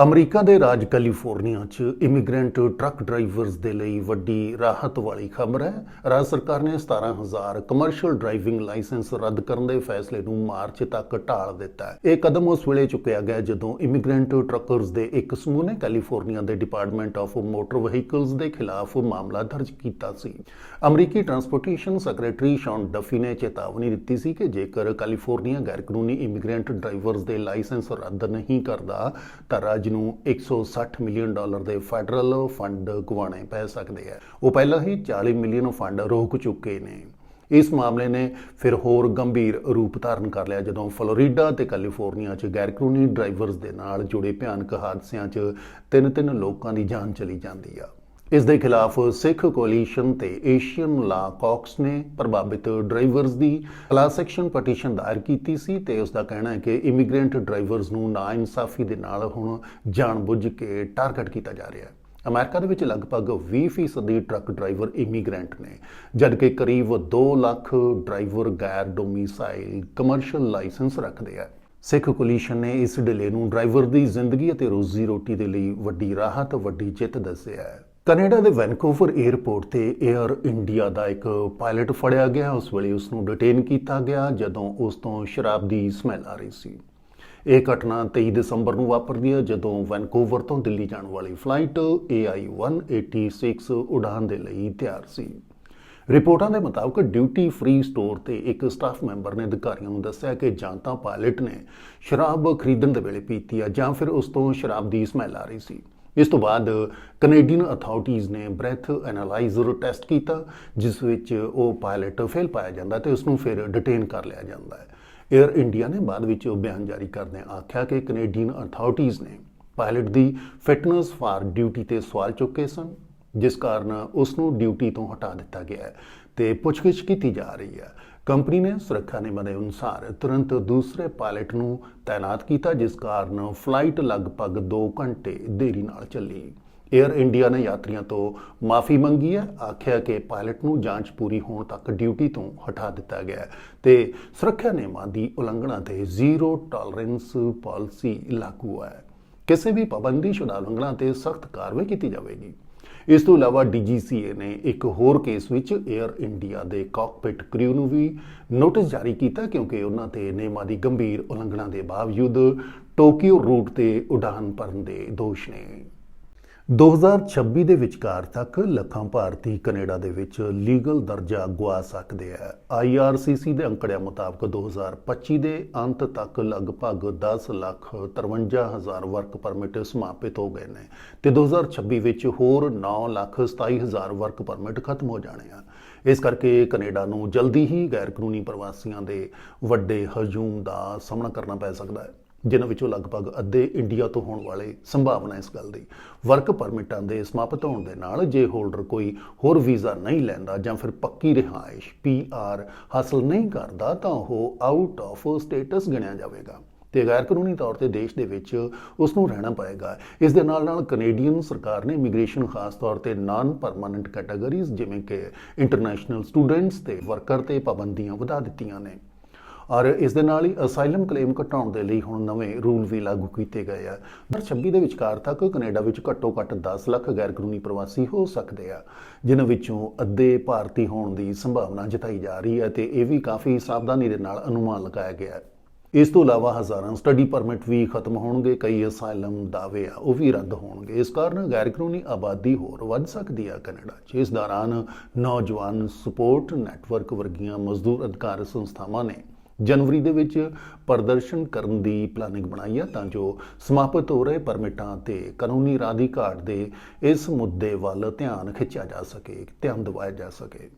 America ਦੇ ਰਾਜ California 'ਚ ਇਮੀਗ੍ਰੈਂਟ ਟਰੱਕ ਡਰਾਈਵਰਸ ਦੇ ਲਈ ਵੱਡੀ ਰਾਹਤ ਵਾਲੀ ਖਬਰ ਹੈ। ਰਾਜ ਸਰਕਾਰ ਨੇ 17000 ਕਮਰਸ਼ੀਅਲ ਡਰਾਈਵਿੰਗ ਲਾਇਸੈਂਸ ਰੱਦ ਕਰਨ ਦੇ ਫੈਸਲੇ ਨੂੰ ਮਾਰਚ ਤੱਕ ਢਾਲ ਦਿੱਤਾ ਹੈ। ਇਹ ਕਦਮ ਉਸ ਵੇਲੇ ਚੁੱਕਿਆ ਗਿਆ ਜਦੋਂ ਇਮੀਗ੍ਰੈਂਟ ਟਰੱਕਰਸ ਦੇ ਇੱਕ ਸਮੂਹ ਨੇ ਕੈਲੀਫੋਰਨੀਆ ਦੇ ਡਿਪਾਰਟਮੈਂਟ ਆਫ ਮੋਟਰ ਵਹੀਕਲਸ ਦੇ ਖਿਲਾਫ ਮਾਮਲਾ ਦਰਜ ਕੀਤਾ ਸੀ। ਅਮਰੀਕੀ ਟਰਾਂਸਪੋਰਟੇਸ਼ਨ ਸੈਕਟਰੀ ਸ਼ੌਨ ਡਫੀ ਨੇ ਚੇਤਾਵਨੀ ਦਿੱਤੀ ਸੀ ਕਿ ਜੇਕਰ ਕੈਲੀਫੋਰਨੀਆ ਗੈਰ ਕਾਨੂੰਨੀ ਇਮੀਗ੍ਰੈਂਟ ਡਰਾਈਵਰਸ ਦੇ ਲਾਇਸੈਂਸ ਰੱਦ ਨਹੀਂ ਕਰਦਾ ਤਾਂ ਰਾਜ ਨੂੰ 160 ਮਿਲੀਅਨ ਡਾਲਰ ਦੇ ਫੈਡਰਲ ਫੰਡ ਗਵਾਣੇ ਪੈ ਸਕਦੇ ਆ। ਉਹ ਪਹਿਲਾਂ ਹੀ 40 ਮਿਲੀਅਨ ਫੰਡ ਰੋਕ ਚੁੱਕੇ ਨੇ। ਇਸ ਮਾਮਲੇ ਨੇ ਫਿਰ ਹੋਰ ਗੰਭੀਰ ਰੂਪ ਧਾਰਨ ਕਰ ਲਿਆ, ਜਦੋਂ ਫਲੋਰੀਡਾ ਤੇ ਕੈਲੀਫੋਰਨੀਆ 'ਚ ਗੈਰਕਾਨੂੰਨੀ ਡਰਾਈਵਰਸ ਦੇ ਨਾਲ ਜੁੜੇ ਭਿਆਨਕ ਹਾਦਸਿਆਂ 'ਚ ਤਿੰਨ ਤਿੰਨ ਲੋਕਾਂ ਦੀ ਜਾਨ ਚਲੀ ਜਾਂਦੀ ਆ। ਇਸ ਦੇ ਖਿਲਾਫ ਸਿੱਖ ਕੋਲੀਸ਼ਨ ਤੇ ਏਸ਼ੀਅਨ ਲਾ ਕਾਕਸ ਨੇ ਪ੍ਰਭਾਵਿਤ ਡਰਾਈਵਰਸ ਦੀ ਕਲਾਸ ਐਕਸ਼ਨ ਪਟੀਸ਼ਨ ਦਾਇਰ ਕੀਤੀ ਸੀ ਤੇ ਉਸ ਦਾ ਕਹਿਣਾ ਹੈ ਕਿ ਇਮੀਗ੍ਰੈਂਟ ਡਰਾਈਵਰਸ ਨੂੰ ਨਾਇਨਸਾਫੀ ਦੇ ਨਾਲ ਹੁਣ ਜਾਣਬੁੱਝ ਕੇ ਟਾਰਗੇਟ ਕੀਤਾ ਜਾ ਰਿਹਾ ਹੈ। ਅਮਰੀਕਾ ਦੇ ਵਿੱਚ ਲਗਭਗ 20% ਦੀ ਟਰੱਕ ਡਰਾਈਵਰ ਇਮੀਗ੍ਰੈਂਟ ਨੇ, ਜਦਕਿ ਕਰੀਬ 2 ਲੱਖ ਡਰਾਈਵਰ ਗੈਰ ਡੋਮਿਸਾਈਲ ਕਮਰਸ਼ੀਅਲ ਲਾਇਸੈਂਸ ਰੱਖਦੇ ਆ। ਸਿੱਖ ਕੋਲੀਸ਼ਨ ਨੇ ਇਸ ਡਿਲੇ ਨੂੰ ਡਰਾਈਵਰ ਦੀ ਜ਼ਿੰਦਗੀ ਅਤੇ ਰੋਜ਼ੀ ਰੋਟੀ ਦੇ ਲਈ ਵੱਡੀ ਰਾਹਤ, ਵੱਡੀ ਜਿੱਤ ਦੱਸਿਆ ਹੈ। ਕੈਨੇਡਾ ਦੇ ਵੈਨਕੂਵਰ 에ਅਰਪੋਰਟ ਤੇ 에ਅਰ ਇੰਡੀਆ ਦਾ ਇੱਕ ਪਾਇਲਟ ਫੜਿਆ ਗਿਆ। ਉਸ ਵੇਲੇ ਉਸ ਨੂੰ ਡਿਟੇਨ ਕੀਤਾ ਗਿਆ ਜਦੋਂ ਉਸ ਤੋਂ ਸ਼ਰਾਬ ਦੀ ਸਮੈਲ ਆ ਰਹੀ ਸੀ। ਇਹ ਘਟਨਾ 23 ਦਸੰਬਰ ਨੂੰ ਵਾਪਰਦੀ ਹੈ, ਜਦੋਂ ਵੈਨਕੂਵਰ ਤੋਂ ਦਿੱਲੀ ਜਾਣ ਵਾਲੀ ਫਲਾਈਟ AI 186 ਉਡਾਨ ਦੇ ਲਈ ਤਿਆਰ ਸੀ। ਰਿਪੋਰਟਾਂ ਦੇ ਮੁਤਾਬਕ ਡਿਊਟੀ ਫ੍ਰੀ ਸਟੋਰ ਤੇ ਇੱਕ ਸਟਾਫ ਮੈਂਬਰ ਨੇ ਅਧਿਕਾਰੀਆਂ ਨੂੰ ਦੱਸਿਆ ਕਿ ਜਾਂ ਤਾਂ ਪਾਇਲਟ ਨੇ ਸ਼ਰਾਬ ਖਰੀਦਣ ਦੇ ਵੇਲੇ ਪੀਤੀ ਆ ਜਾਂ ਫਿਰ ਉਸ ਤੋਂ ਸ਼ਰਾਬ ਦੀ ਸਮੈਲ ਆ ਰਹੀ ਸੀ। ਇਸ ਤੋਂ ਬਾਅਦ ਕੈਨੇਡੀਅਨ ਅਥਾਰਟੀਆਂ ਨੇ ਬ੍ਰੈਥ ਐਨਾਲਾਈਜ਼ਰ ਟੈਸਟ ਕੀਤਾ, ਜਿਸ ਵਿੱਚ ਉਹ ਪਾਇਲਟ ਫੇਲ ਪਾਇਆ ਜਾਂਦਾ ਤੇ ਉਸ ਨੂੰ ਫਿਰ ਡਿਟੇਨ ਕਰ ਲਿਆ ਜਾਂਦਾ ਹੈ। 에ਅਰ ਇੰਡੀਆ ਨੇ ਬਾਅਦ ਵਿੱਚ ਉਹ ਬਿਆਨ ਜਾਰੀ ਕਰਦਿਆਂ ਆਖਿਆ ਕਿ ਕੈਨੇਡੀਅਨ ਅਥਾਰਟੀਆਂ ਨੇ ਪਾਇਲਟ ਦੀ ਫਿਟਨੈਸ ਫਾਰ ਡਿਊਟੀ ਤੇ ਸਵਾਲ ਚੁੱਕੇ ਸਨ। ਜਿਸ ਕਾਰਨ ਉਸ ਨੂੰ ਡਿਊਟੀ ਤੋਂ ਹਟਾ ਦਿੱਤਾ ਗਿਆ ਹੈ ਤੇ ਪੁੱਛਗਿੱਛ ਕੀਤੀ ਜਾ ਰਹੀ ਹੈ। ਕੰਪਨੀ ਨੇ ਸੁਰੱਖਿਆ ਨਿਯਮਾਂ ਦੇ ਅਨੁਸਾਰ ਤੁਰੰਤ ਦੂਸਰੇ ਪਾਇਲਟ ਨੂੰ ਤਾਇਨਾਤ ਕੀਤਾ, ਜਿਸ ਕਾਰਨ ਫਲਾਈਟ ਲਗਭਗ 2 ਘੰਟੇ ਦੇਰੀ ਨਾਲ ਚੱਲੀ। 에ਅਰ ਇੰਡੀਆ ਨੇ ਯਾਤਰੀਆਂ ਤੋਂ ਮਾਫੀ ਮੰਗੀ ਹੈ, ਆਖਿਆ ਕਿ ਪਾਇਲਟ ਨੂੰ ਜਾਂਚ ਪੂਰੀ ਹੋਣ ਤੱਕ ਡਿਊਟੀ ਤੋਂ ਹਟਾ ਦਿੱਤਾ ਗਿਆ ਹੈ ਤੇ ਸੁਰੱਖਿਆ ਨਿਯਮਾਂ ਦੀ ਉਲੰਘਣਾ ਤੇ ਜ਼ੀਰੋ ਟੋਲਰੈਂਸ ਪਾਲਿਸੀ ਲਾਗੂ ਹੈ। ਕਿਸੇ ਵੀ ਪਾਬੰਦੀਸ਼ੁਦਾ ਉਲੰਘਣਾ ਤੇ ਸਖਤ ਕਾਰਵਾਈ ਕੀਤੀ ਜਾਵੇਗੀ। ਇਸ ਤੋਂ ਇਲਾਵਾ DGCA ਨੇ ਇੱਕ ਹੋਰ ਕੇਸ ਵਿੱਚ 에ਅਰ ਇੰਡੀਆ ਦੇ ਕਾਕਪਿਟ ਕ੍ਰਿਊ ਨੂੰ ਵੀ ਨੋਟਿਸ ਜਾਰੀ ਕੀਤਾ ਕਿਉਂਕਿ ਉਹਨਾਂ ਤੇ ਨਿਯਮਾਂ ਦੀ ਗੰਭੀਰ ਉਲੰਘਣਾ ਦੇ ਬਾਵਜੂਦ ਟੋਕੀਓ ਰੂਟ ਤੇ ਉਡਾਨ ਭਰਨ ਦੇ ਦੋਸ਼ ਨੇ। 2026 ਦੇ ਵਿਚਕਾਰ ਤੱਕ ਲੱਖਾਂ ਭਾਰਤੀ ਕੈਨੇਡਾ ਦੇ ਵਿੱਚ ਲੀਗਲ ਦਰਜਾ ਗਵਾ ਸਕਦੇ ਆ IRCC ਦੇ ਅੰਕੜਿਆਂ ਮੁਤਾਬਕ 2025 ਦੇ ਅੰਤ ਤੱਕ ਲਗਭਗ 10 ਲੱਖ 53 ਹਜ਼ਾਰ ਵਰਕ ਪਰਮਿਟ ਸਮਾਪਿਤ ਹੋ ਗਏ ਨੇ ਤੇ 2026 ਵਿੱਚ ਹੋਰ 9 ਲੱਖ 27 ਹਜ਼ਾਰ ਵਰਕ ਪਰਮਿਟ ਖਤਮ ਹੋ ਜਾਣੇ ਆ। ਇਸ ਕਰਕੇ ਕੈਨੇਡਾ ਨੂੰ ਜਲਦੀ ਹੀ ਗੈਰ ਕਾਨੂੰਨੀ ਪ੍ਰਵਾਸੀਆਂ ਦੇ ਵੱਡੇ ਹਜੂਮ ਦਾ ਸਾਹਮਣਾ ਕਰਨਾ ਪੈ ਸਕਦਾ ਹੈ। ਜਿਨ੍ਹਾਂ ਵਿੱਚੋਂ ਲਗਭਗ ਅੱਧੇ ਇੰਡੀਆ ਤੋਂ ਹੋਣ ਵਾਲੇ ਸੰਭਾਵਨਾ ਇਸ ਗੱਲ ਦੀ ਵਰਕ ਪਰਮਿਟਾਂ ਦੇ ਸਮਾਪਤ ਹੋਣ ਦੇ ਨਾਲ ਜੇ ਹੋਲਡਰ ਕੋਈ ਹੋਰ ਵੀਜ਼ਾ ਨਹੀਂ ਲੈਂਦਾ ਜਾਂ ਫਿਰ ਪੱਕੀ ਰਿਹਾਇਸ਼ ਪੀਆਰ ਹਾਸਲ ਨਹੀਂ ਕਰਦਾ ਤਾਂ ਉਹ ਆਊਟ ਆਫ ਸਟੇਟਸ ਗਿਣਿਆ ਜਾਵੇਗਾ। ਤੇ ਗੈਰ ਕਾਨੂੰਨੀ ਤੌਰ ਤੇ ਦੇਸ਼ ਦੇ ਵਿੱਚ ਉਸ ਨੂੰ ਰਹਿਣਾ ਪਏਗਾ। ਇਸ ਦੇ ਨਾਲ ਨਾਲ ਕੈਨੇਡੀਅਨ ਸਰਕਾਰ ਨੇ ਇਮੀਗ੍ਰੇਸ਼ਨ ਖਾਸ ਤੌਰ ਤੇ ਨਾਨ ਪਰਮਨੈਂਟ ਕੈਟਾਗਰੀਜ਼ ਜਿਵੇਂ ਕਿ ਇੰਟਰਨੈਸ਼ਨਲ ਸਟੂਡੈਂਟਸ ਤੇ ਵਰਕਰ ਤੇ ਪਾਬੰਦੀਆਂ ਵਧਾ ਦਿੱਤੀਆਂ ਨੇ। ਔਰ ਇਸ ਦੇ ਨਾਲ ਹੀ ਅਸਾਈਲਮ ਕਲੇਮ ਘਟਾਉਣ ਦੇ ਲਈ ਹੁਣ ਨਵੇਂ ਰੂਲ ਵੀ ਲਾਗੂ ਕੀਤੇ ਗਏ ਆ। 2026 ਦੇ ਵਿਚਕਾਰ ਤੱਕ ਕੈਨੇਡਾ ਵਿੱਚ ਘੱਟੋ ਘੱਟ 10 ਲੱਖ ਗੈਰ ਕਾਨੂੰਨੀ ਪ੍ਰਵਾਸੀ ਹੋ ਸਕਦੇ ਆ, ਜਿਨ੍ਹਾਂ ਵਿੱਚੋਂ ਅੱਧੇ ਭਾਰਤੀ ਹੋਣ ਦੀ ਸੰਭਾਵਨਾ ਜਤਾਈ ਜਾ ਰਹੀ ਹੈ ਤੇ ਇਹ ਵੀ ਕਾਫੀ ਸਾਵਧਾਨੀ ਦੇ ਨਾਲ ਅਨੁਮਾਨ ਲਗਾਇਆ ਗਿਆ ਹੈ। ਇਸ ਤੋਂ ਇਲਾਵਾ ਹਜ਼ਾਰਾਂ ਸਟੱਡੀ ਪਰਮਿਟ ਵੀ ਖਤਮ ਹੋਣਗੇ, ਕਈ ਅਸਾਈਲਮ ਦਾਅਵੇ ਆ, ਉਹ ਵੀ ਰੱਦ ਹੋਣਗੇ। ਇਸ ਕਾਰਨ ਗੈਰ ਕਾਨੂੰਨੀ ਆਬਾਦੀ ਹੋਰ ਵੱਧ ਸਕਦੀ ਆ ਕੈਨੇਡਾ 'ਚ ਇਸ ਦੌਰਾਨ ਨੌਜਵਾਨ ਸਪੋਰਟ ਨੈਟਵਰਕ ਵਰਗੀਆਂ ਮਜ਼ਦੂਰ ਅਧਿਕਾਰ ਸੰਸਥਾਵਾਂ ਨੇ ਜਨਵਰੀ ਦੇ ਵਿੱਚ ਪ੍ਰਦਰਸ਼ਨ ਕਰਨ ਦੀ ਪਲਾਨਿੰਗ ਬਣਾਈ ਹੈ ਤਾਂ ਜੋ ਸਮਾਪਤ ਹੋ ਰਹੇ ਪਰਮਿਟਾਂ ਤੇ ਕਾਨੂੰਨੀ ਰਾਧੀ ਘਾਟ ਦੇ ਇਸ ਮੁੱਦੇ ਵੱਲ ਧਿਆਨ ਖਿੱਚਿਆ ਜਾ ਸਕੇ, ਧਿਆਨ ਦਿਵਾਇਆ ਜਾ ਸਕੇ।